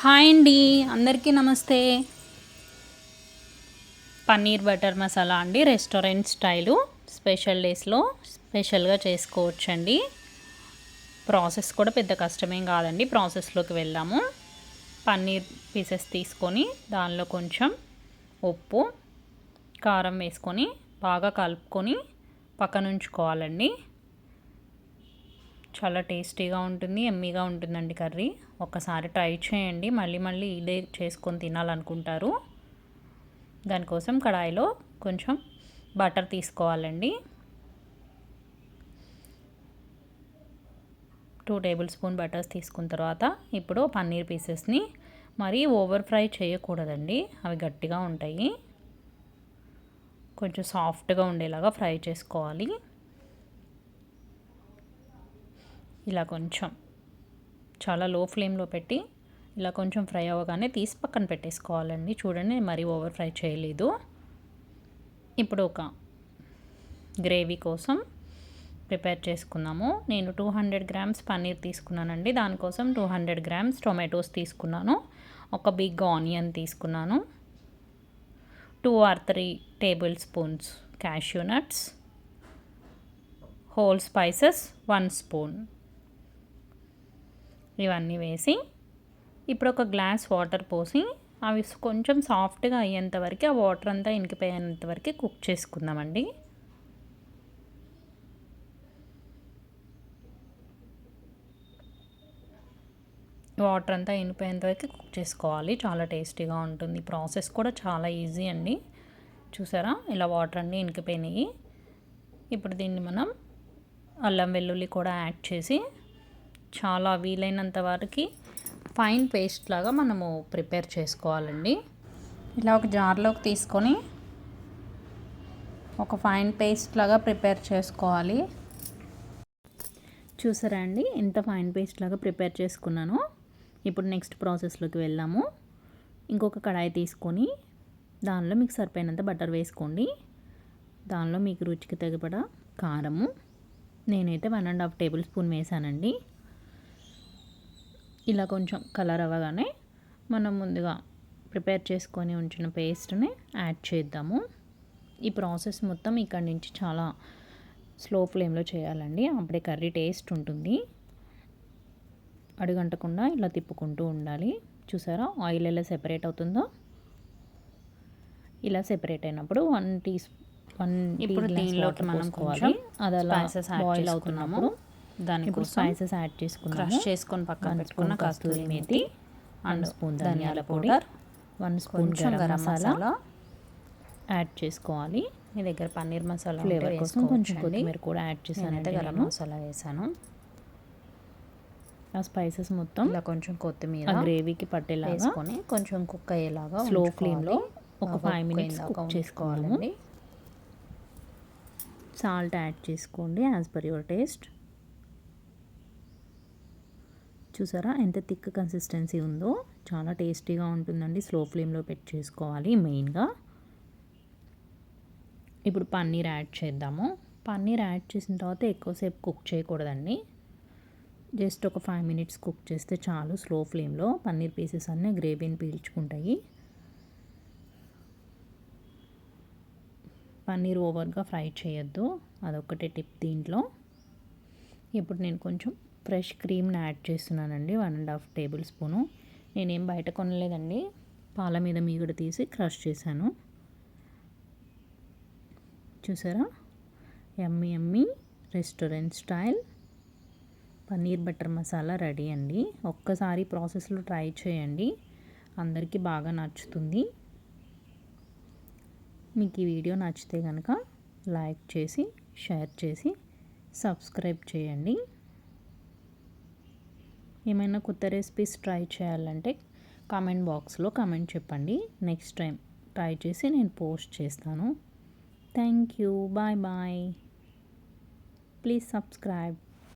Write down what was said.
Hi అండి అందరికీ నమస్తే. పన్నీర్ బటర్ మసాలా అండి రెస్టారెంట్ స్టైలు స్పెషల్ డేస్లో స్పెషల్గా చేసుకోవచ్చండి. ప్రాసెస్ కూడా పెద్ద కష్టమేం కాదండి ప్రాసెస్లోకి వెళ్ళాము పన్నీర్ పీసెస్ తీసుకొని దానిలో కొంచెం ఉప్పు కారం వేసుకొని బాగా కలుపుకొని పక్కన ఉంచుకోవాలండి చాలా టేస్టీగా ఉంటుంది ఎమ్మీగా ఉంటుందండి కర్రీ. ఒక్కసారి ట్రై చేయండి మళ్ళీ మళ్ళీ ఇదే చేసుకొని తినాలనుకుంటారు. దానికోసం కడాయిలో కొంచెం బటర్ తీసుకోవాలండి. టూ టేబుల్ స్పూన్ బటర్స్ తీసుకున్న తర్వాత ఇప్పుడు పన్నీర్ పీసెస్ని మరీ ఓవర్ ఫ్రై చేయకూడదండి అవి గట్టిగా ఉంటాయి. కొంచెం సాఫ్ట్గా ఉండేలాగా ఫ్రై చేసుకోవాలి. ఇలా కొంచెం చాలా లో ఫ్లేమ్లో పెట్టి ఇలా కొంచెం ఫ్రై అవ్వగానే తీసి పక్కన పెట్టేసుకోవాలండి. చూడండి మరీ ఓవర్ ఫ్రై చేయలేదు. ఇప్పుడు ఒక గ్రేవీ కోసం ప్రిపేర్ చేసుకున్నాము. నేను టూ హండ్రెడ్ గ్రామ్స్ పన్నీర్ తీసుకున్నానండి. దానికోసం టూ హండ్రెడ్ గ్రామ్స్ టొమాటోస్ తీసుకున్నాను. ఒక బిగ్ ఆనియన్ తీసుకున్నాను. Two or three tablespoons cashew nuts. Whole spices one spoon. ఇవన్నీ వేసి ఇప్పుడు ఒక గ్లాస్ వాటర్ పోసి అవి కొంచెం సాఫ్ట్గా అయ్యేంత వరకు ఆ వాటర్ అంతా ఇంకిపోయేంత వరకు కుక్ చేసుకుందామండి. వాటర్ అంతా ఇనిపోయేంత వరకు కుక్ చేసుకోవాలి. చాలా టేస్టీగా ఉంటుంది. ప్రాసెస్ కూడా చాలా ఈజీ అండి. చూసారా? ఇలా వాటర్ అన్నీ ఇనికిపోయినాయి. ఇప్పుడు దీన్ని మనం అల్లం వెల్లుల్లి కూడా యాడ్ చేసి చాలా వీలైనంత వరకు ఫైన్ పేస్ట్ లాగా మనము ప్రిపేర్ చేసుకోవాలండి. ఇలా ఒక జార్లోకి తీసుకొని ఒక ఫైన్ పేస్ట్ లాగా ప్రిపేర్ చేసుకోవాలి. చూసారా అండి? ఇంత ఫైన్ పేస్ట్ లాగా ప్రిపేర్ చేసుకున్నాను. ఇప్పుడు నెక్స్ట్ ప్రాసెస్లోకి వెళ్ళాము. ఇంకొక కడాయి తీసుకొని దానిలో మీకు సరిపోయినంత బటర్ వేసుకోండి. దానిలో మీకు రుచికి తగిపడ కారము. నేనైతే one and half table spoon వేసానండి. ఇలా కొంచెం కలర్ అవ్వగానే మనం ముందుగా ప్రిపేర్ చేసుకొని ఉంచిన పేస్ట్ని యాడ్ చేద్దాము. ఈ ప్రాసెస్ మొత్తం ఇక్కడ నుంచి చాలా స్లో ఫ్లేమ్లో చేయాలండి. అప్పుడే కర్రీ టేస్ట్ ఉంటుంది. అడుగంటకుండా ఇలా తిప్పుకుంటూ ఉండాలి. చూసారా? ఆయిల్ ఎలా సెపరేట్ అవుతుందో? ఇలా సెపరేట్ అయినప్పుడు వన్ టీ వన్ ఇప్పుడు దీనిలోకి మనం కొంచెం అది అలా బాయిల్. అవుతున్నప్పుడు దాని ఇప్పుడు స్పైసెస్ యాడ్ చేసుకున్నాము క్రష్ చేసుకొని పక్కన పెట్టుకున్న కస్తూరి మేతి వన్ స్పూన్ ధనియాల ధనియాల పొడి powder one spoon garam masala add చేసుకోవాలి మీ దగ్గర పన్నీర్ మసాలా ఫ్లేవర్ కోసం కొంచెం. కొత్తిమీర కూడా యాడ్ చేశానంటే నేనైతే గరం మసాలా వేసాను ఆ స్పైసెస్ మొత్తం ఇలా కొంచెం కొత్తిమీర గ్రేవీకి పట్టేలాగా వేసుకొని కొంచెం కుక్ అయ్యేలాగా స్లో. ఫ్లేమ్లో ఒక ఫైవ్ మినిట్స్ కుక్ చేసుకోవాలండి. సాల్ట్ యాడ్ చేసుకోండి యాజ్ పర్ యువర్ టేస్ట్ చూసారా? ఎంత థిక్ కన్సిస్టెన్సీ ఉందో. చాలా టేస్టీగా ఉంటుందండి. స్లో ఫ్లేమ్లో పెట్టి చేసుకోవాలి మెయిన్గా. ఇప్పుడు పన్నీర్ యాడ్ చేద్దాము. పన్నీర్ యాడ్ చేసిన తర్వాత ఎక్కువసేపు కుక్ చేయకూడదండి. జస్ట్ ఒక ఫైవ్ మినిట్స్ కుక్ చేస్తే చాలు స్లో ఫ్లేమ్లో. పన్నీర్ పీసెస్ అన్నీ గ్రేవీని పీల్చుకుంటాయి. పన్నీర్ ఓవర్గా ఫ్రై చేయొద్దు. అదొక్కటే టిప్ దీంట్లో. ఇప్పుడు నేను కొంచెం ఫ్రెష్ క్రీమ్ని యాడ్ చేస్తున్నానండి. One and half tablespoon. నేనేం బయట కొనలేదండి. పాల మీద మీగడ తీసి క్రష్ చేశాను. చూసారా? ఎమ్మి ఎమ్మి restaurant style. Paneer butter masala ready అండి. ఒక్కసారి ప్రాసెస్లో ట్రై చేయండి. అందరికీ బాగా నచ్చుతుంది. మీకు ఈ వీడియో నచ్చితే కనుక లైక్ చేసి షేర్ చేసి సబ్స్క్రైబ్ చేయండి. ఏమైనా కొత్త రెసిపీస్ ట్రై చేయాలంటే కామెంట్ బాక్స్లో కామెంట్ చెప్పండి. నెక్స్ట్ టైం ట్రై చేసి నేను పోస్ట్ చేస్తాను. Thank you bye bye please subscribe